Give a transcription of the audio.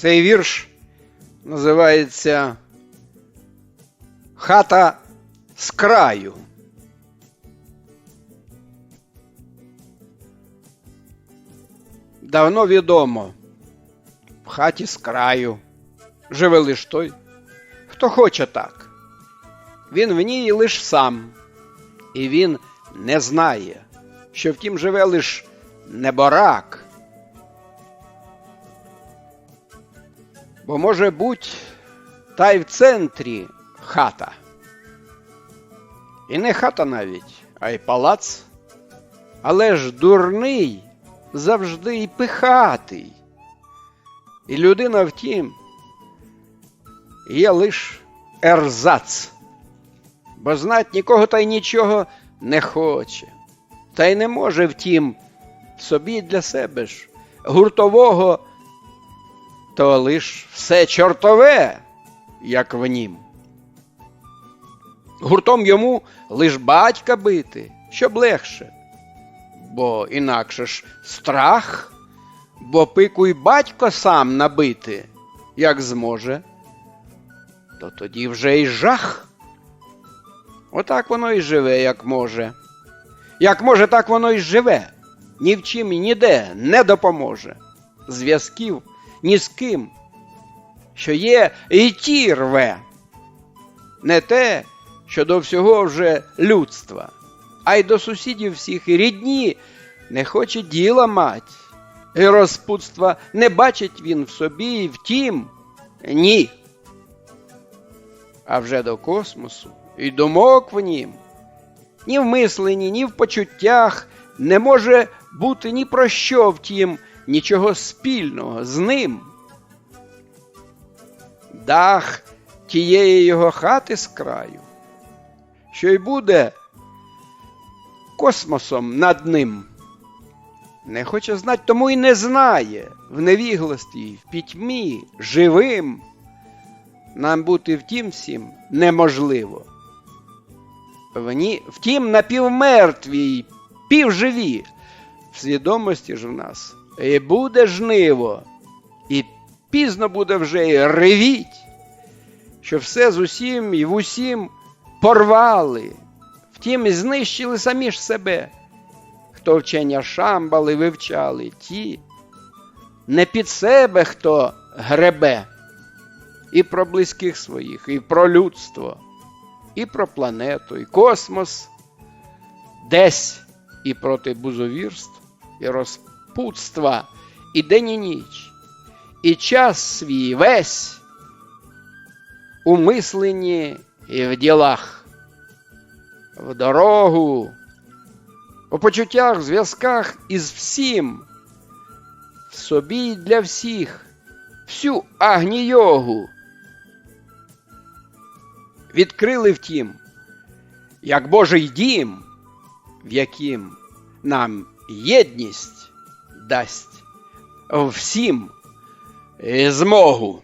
Цей вірш називається Хата з краю. Давно відомо, в хаті з краю живе лиш той, хто хоче так. Він в ній лиш сам, і він не знає, що втім живе лиш неборак. Бо може бути та й в центрі хата. І не хата навіть, а й палац. Але ж дурний завжди й пихатий. І людина втім є лиш ерзац, бо знать нікого та й нічого не хоче, та й не може втім собі для себе ж гуртового, то лиш все чортове, як в нім. Гуртом йому лиш батька бити, щоб легше, бо інакше ж страх, бо пику й батько сам набити, як зможе, то тоді вже й жах. Отак воно й живе, як може. Як може, так воно й живе. Ні в чим ніде не допоможе. Зв'язків ні з ким, що є, і ті рве. Не те, що до всього вже людства, а й до сусідів всіх і рідні не хоче діла мать, і розпутства не бачить він в собі, і втім, ні. А вже до космосу і думок в нім, ні в мисленні, ні в почуттях не може бути ні про що, втім, нічого спільного з ним. Дах тієї його хати з краю, що й буде космосом над ним. Не хоче знать, тому й не знає в невіглості, в пітьмі, живим. Нам бути втім всім неможливо. Вні, втім, напівмертві, півживі. В свідомості ж в нас і буде жниво, і пізно буде вже й ревіть, що все з усім і в усім порвали, втім, і знищили самі ж себе. Хто вчення шамбали вивчали, ті, не під себе хто гребе, і про близьких своїх, і про людство, і про планету, і космос, десь і проти бузовірств, і розпутства, і день і ніч, і час свій весь у мисленні і в ділах, в дорогу, у почуттях, зв'язках із всім, в собі й для всіх, всю агнійогу. Відкрили втім, як Божий дім, в яким нам єдність дасть всім змогу.